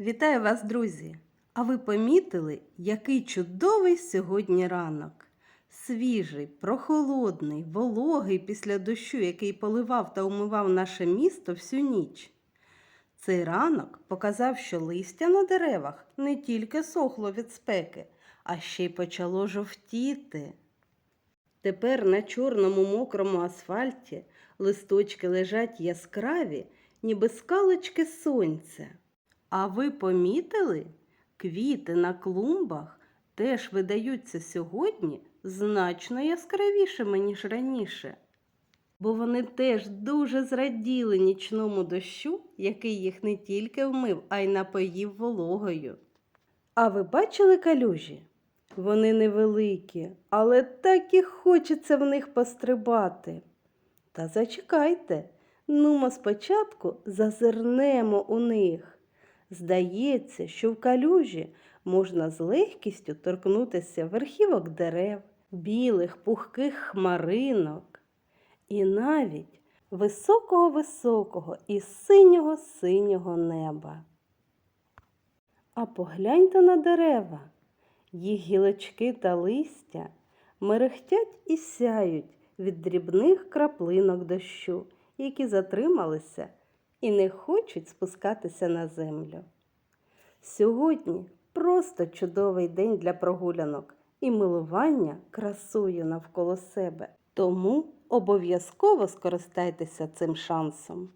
Вітаю вас, друзі! А ви помітили, який чудовий сьогодні ранок? Свіжий, прохолодний, вологий після дощу, який поливав та умивав наше місто всю ніч. Цей ранок показав, що листя на деревах не тільки сохло від спеки, а ще й почало жовтіти. Тепер на чорному мокрому асфальті листочки лежать яскраві, ніби скалочки сонця. А ви помітили? Квіти на клумбах теж видаються сьогодні значно яскравішими, ніж раніше. Бо вони теж дуже зраділи нічному дощу, який їх не тільки вмив, а й напоїв вологою. А ви бачили калюжі? Вони невеликі, але так і хочеться в них пострибати. Та зачекайте, нумо спочатку зазирнемо у них. Здається, що в калюжі можна з легкістю торкнутися верхівок дерев, білих пухких хмаринок і навіть високого-високого і синього-синього неба. А погляньте на дерева. Їх гілочки та листя мерехтять і сяють від дрібних краплинок дощу, які затрималися і не хочуть спускатися на землю. Сьогодні просто чудовий день для прогулянок і милування красою навколо себе. Тому обов'язково скористайтеся цим шансом.